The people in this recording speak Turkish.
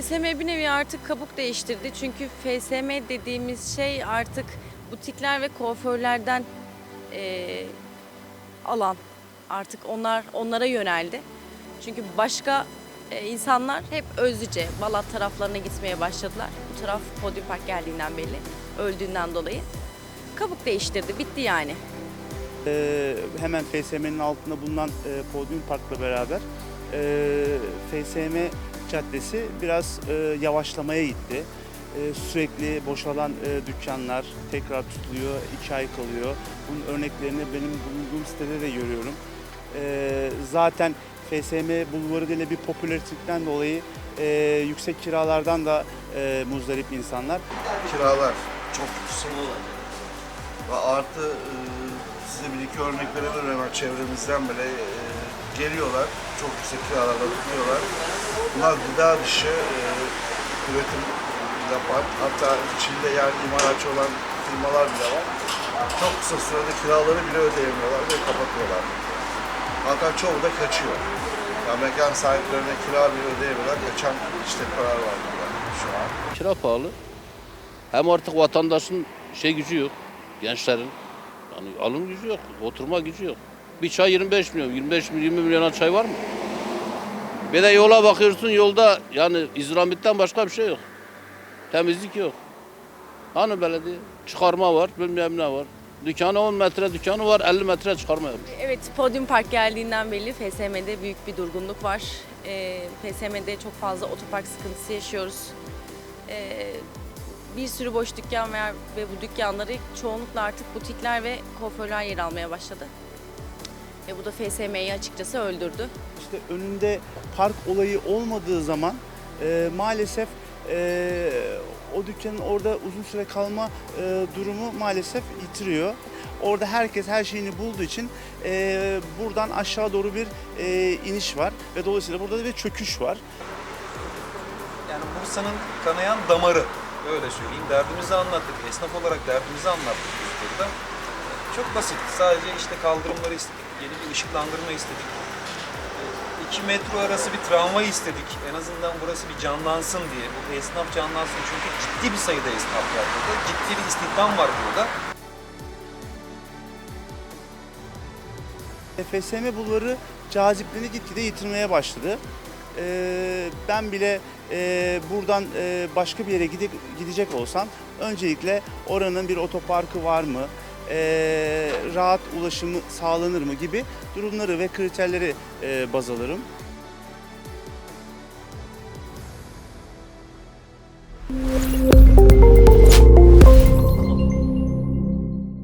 FSM bir nevi artık kabuk değiştirdi. Çünkü FSM dediğimiz şey artık butikler ve kuaförlerden eee, alan. Artık onlar onlara yöneldi. Çünkü başka e, insanlar hep Özlüce, Balat taraflarına gitmeye başladılar. Bu taraf Podium Park geldiğinden belli. Öldüğünden dolayı. Kabuk değiştirdi. Bitti yani. Ee, hemen FSM'nin altında bulunan e, Podium Park'la beraber e, FSM Caddesi biraz e, yavaşlamaya gitti. E, sürekli boşalan e, dükkanlar tekrar tutuluyor, iki ay kalıyor. Bunun örneklerini benim bulunduğum sitede de görüyorum. E, zaten FSM bulvarı ile bir popülariteden dolayı e, yüksek kiralardan da e, muzdarip insanlar. kiralar çok yüksek. Ve artı e, size bir iki örnek verebilirim hemen çevremizden bile e, geliyorlar. Çok yüksek kiralarla tutuyorlar. Bunlar gıda dışı e, üretim yapan hatta içinde yer imalatçı olan firmalar bile var. Çok kısa sürede kiraları bile ödeyemiyorlar ve kapatıyorlar. Hatta çoğu da kaçıyor. Ya mekan sahiplerine kira bile ödeyemiyorlar. Kaçan işletmeler var burada şu an. Kira pahalı. Hem artık vatandaşın şey gücü yok. Gençlerin. Yani alım gücü yok. Oturma gücü yok. Bir çay 25 milyon. 25 milyon 20 milyona çay var mı? Bir de yola bakıyorsun yolda yani izramitten başka bir şey yok. Temizlik yok. Hani belediye? Çıkarma var, bilmem ne var. Dükkanı 10 metre dükkanı var, 50 metre çıkarma yapmış. Evet, Podium Park geldiğinden belli FSM'de büyük bir durgunluk var. Ee, FSM'de çok fazla otopark sıkıntısı yaşıyoruz. Ee, bir sürü boş dükkan var ve bu dükkanları çoğunlukla artık butikler ve kuaförler yer almaya başladı. Ve bu da FSM'yi açıkçası öldürdü. İşte önünde park olayı olmadığı zaman e, maalesef e, o dükkanın orada uzun süre kalma e, durumu maalesef yitiriyor. Orada herkes her şeyini bulduğu için e, buradan aşağı doğru bir e, iniş var ve dolayısıyla burada da bir çöküş var. Yani Bursa'nın kanayan damarı. Öyle söyleyeyim. Derdimizi anlattık. Esnaf olarak derdimizi anlattık biz burada. Çok basit. Sadece işte kaldırımları istedik. Yeni bir ışıklandırma istedik. 2 metro arası bir tramvay istedik. En azından burası bir canlansın diye. Bu esnaf canlansın çünkü ciddi bir sayıda esnaf var burada. Ciddi bir istihdam var burada. FSM bulvarı cazipliğini gitgide yitirmeye başladı. Ee, ben bile e, buradan e, başka bir yere gide- gidecek olsam öncelikle oranın bir otoparkı var mı, e, rahat ulaşımı sağlanır mı gibi durumları ve kriterleri e, baz alırım.